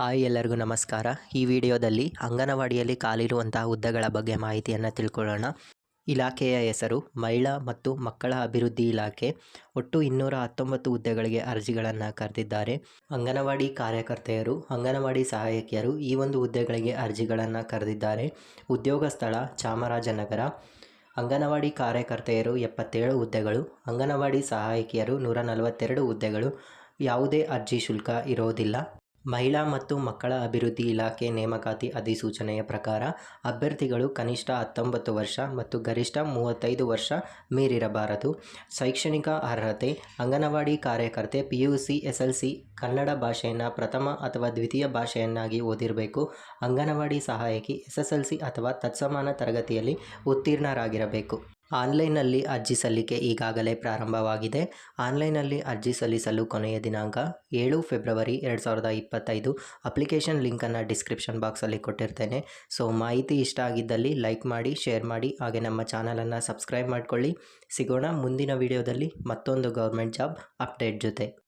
Hi ಎಲ್ಲರಿಗೂ ನಮಸ್ಕಾರ. ಈ ವಿಡಿಯೋದಲ್ಲಿ ಅಂಗನವಾಡಿಯಲ್ಲಿ ಕಾಲಿರುವಂತಹ ಹುದ್ದೆಗಳ ಬಗ್ಗೆ ಮಾಹಿತಿಯನ್ನು ತಿಳ್ಕೊಳ್ಳೋಣ. ಇಲಾಖೆಯ ಹೆಸರು, ಮಹಿಳಾ ಮತ್ತು ಮಕ್ಕಳ ಅಭಿವೃದ್ಧಿ ಇಲಾಖೆ. ಒಟ್ಟು ಇನ್ನೂರ ಹತ್ತೊಂಬತ್ತು ಹುದ್ದೆಗಳಿಗೆ ಅರ್ಜಿಗಳನ್ನು ಕರೆದಿದ್ದಾರೆ. ಅಂಗನವಾಡಿ ಕಾರ್ಯಕರ್ತೆಯರು, ಅಂಗನವಾಡಿ ಸಹಾಯಕಿಯರು ಈ ಒಂದು ಹುದ್ದೆಗಳಿಗೆ ಅರ್ಜಿಗಳನ್ನು ಕರೆದಿದ್ದಾರೆ. ಉದ್ಯೋಗ ಸ್ಥಳ, ಚಾಮರಾಜನಗರ. ಅಂಗನವಾಡಿ ಕಾರ್ಯಕರ್ತೆಯರು ಎಪ್ಪತ್ತೇಳು ಹುದ್ದೆಗಳು, ಅಂಗನವಾಡಿ ಸಹಾಯಕಿಯರು ನೂರ ನಲವತ್ತೆರಡು ಹುದ್ದೆಗಳು. ಯಾವುದೇ ಅರ್ಜಿ ಶುಲ್ಕ ಇರೋದಿಲ್ಲ. ಮಹಿಳಾ ಮತ್ತು ಮಕ್ಕಳ ಅಭಿವೃದ್ಧಿ ಇಲಾಖೆ ನೇಮಕಾತಿ ಅಧಿಸೂಚನೆಯ ಪ್ರಕಾರ ಅಭ್ಯರ್ಥಿಗಳು ಕನಿಷ್ಠ ಹತ್ತೊಂಬತ್ತು ವರ್ಷ ಮತ್ತು ಗರಿಷ್ಠ ಮೂವತ್ತೈದು ವರ್ಷ ಮೀರಿರಬಾರದು. ಶೈಕ್ಷಣಿಕ ಅರ್ಹತೆ, ಅಂಗನವಾಡಿ ಕಾರ್ಯಕರ್ತೆ P U C S L C Kannada ಭಾಷೆಯನ್ನು ಪ್ರಥಮ ಅಥವಾ ದ್ವಿತೀಯ ಭಾಷೆಯನ್ನಾಗಿ ಓದಿರಬೇಕು. ಅಂಗನವಾಡಿ ಸಹಾಯಕಿ ಎಸ್ ಎಸ್ ಎಲ್ ಸಿ ಅಥವಾ ತತ್ಸಮಾನ ತರಗತಿಯಲ್ಲಿ ಉತ್ತೀರ್ಣರಾಗಿರಬೇಕು. ಆನ್ಲೈನ್ನಲ್ಲಿ ಅರ್ಜಿ ಸಲ್ಲಿಕೆ ಈಗಾಗಲೇ ಪ್ರಾರಂಭವಾಗಿದೆ. ಆನ್ಲೈನ್ನಲ್ಲಿ ಅರ್ಜಿ ಸಲ್ಲಿಸಲು ಕೊನೆಯ ದಿನಾಂಕ ಏಳು ಫೆಬ್ರವರಿ ಎರಡು ಸಾವಿರದ ಇಪ್ಪತ್ತೈದು. ಅಪ್ಲಿಕೇಶನ್ ಲಿಂಕನ್ನು ಡಿಸ್ಕ್ರಿಪ್ಷನ್ ಬಾಕ್ಸಲ್ಲಿ ಕೊಟ್ಟಿರ್ತೇನೆ. ಸೊ, ಮಾಹಿತಿ ಇಷ್ಟ ಆಗಿದ್ದಲ್ಲಿ ಲೈಕ್ ಮಾಡಿ, ಶೇರ್ ಮಾಡಿ, ಹಾಗೆ ನಮ್ಮ ಚಾನಲನ್ನು ಸಬ್ಸ್ಕ್ರೈಬ್ ಮಾಡಿಕೊಳ್ಳಿ. ಸಿಗೋಣ ಮುಂದಿನ ವಿಡಿಯೋದಲ್ಲಿ ಮತ್ತೊಂದು ಗೌರ್ಮೆಂಟ್ ಜಾಬ್ ಅಪ್ಡೇಟ್ ಜೊತೆ.